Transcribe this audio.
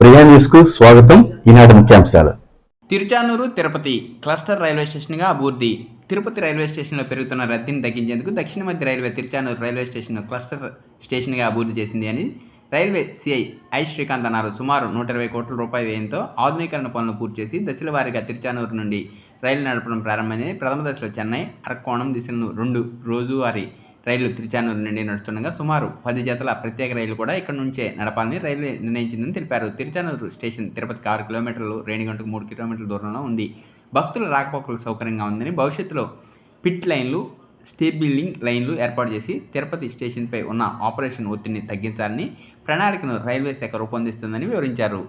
ప్రియా స్వాగతం. ఈనాటి ముఖ్యాంశాలు. తిరుచానూరు తిరుపతి క్లస్టర్ రైల్వే స్టేషన్గా అభివృద్ధి. తిరుపతి రైల్వే స్టేషన్లో పెరుగుతున్న రద్దీని తగ్గించేందుకు దక్షిణ మధ్య రైల్వే తిరుచానూరు రైల్వే స్టేషన్ను క్లస్టర్ స్టేషన్గా అభివృద్ధి చేసింది అని రైల్వే సిఐ ఐ శ్రీకాంత్ అన్నారు. సుమారు నూట ఇరవై కోట్ల రూపాయల వ్యయంతో ఆధునీకరణ పనులు పూర్తి చేసి దశల వారీగా తిరుచానూరు నుండి రైలు నడపడం ప్రారంభమైంది. ప్రథమ దశలో చెన్నై అరక్కోణం దిశలను రెండు రోజువారీ రైళ్ళు తిరుచానూరు నుండి నడుస్తుండగా సుమారు పది జతల ప్రత్యేక రైలు కూడా ఇక్కడ నుంచే నడపాలని రైల్వే నిర్ణయించిందని తెలిపారు. తిరుచానూరు స్టేషన్ తిరుపతికి ఆరు కిలోమీటర్లు రేణిగంటకు మూడు కిలోమీటర్ల దూరంలో ఉంది. భక్తుల రాకపోకలు సౌకర్యంగా ఉందని భవిష్యత్తులో పిట్ లైన్లు స్టేట్ బిల్డింగ్ లైన్లు ఏర్పాటు చేసి తిరుపతి స్టేషన్పై ఉన్న ఆపరేషన్ ఒత్తిడిని తగ్గించాలని ప్రణాళికను రైల్వే శాఖ రూపొందిస్తుందని వివరించారు.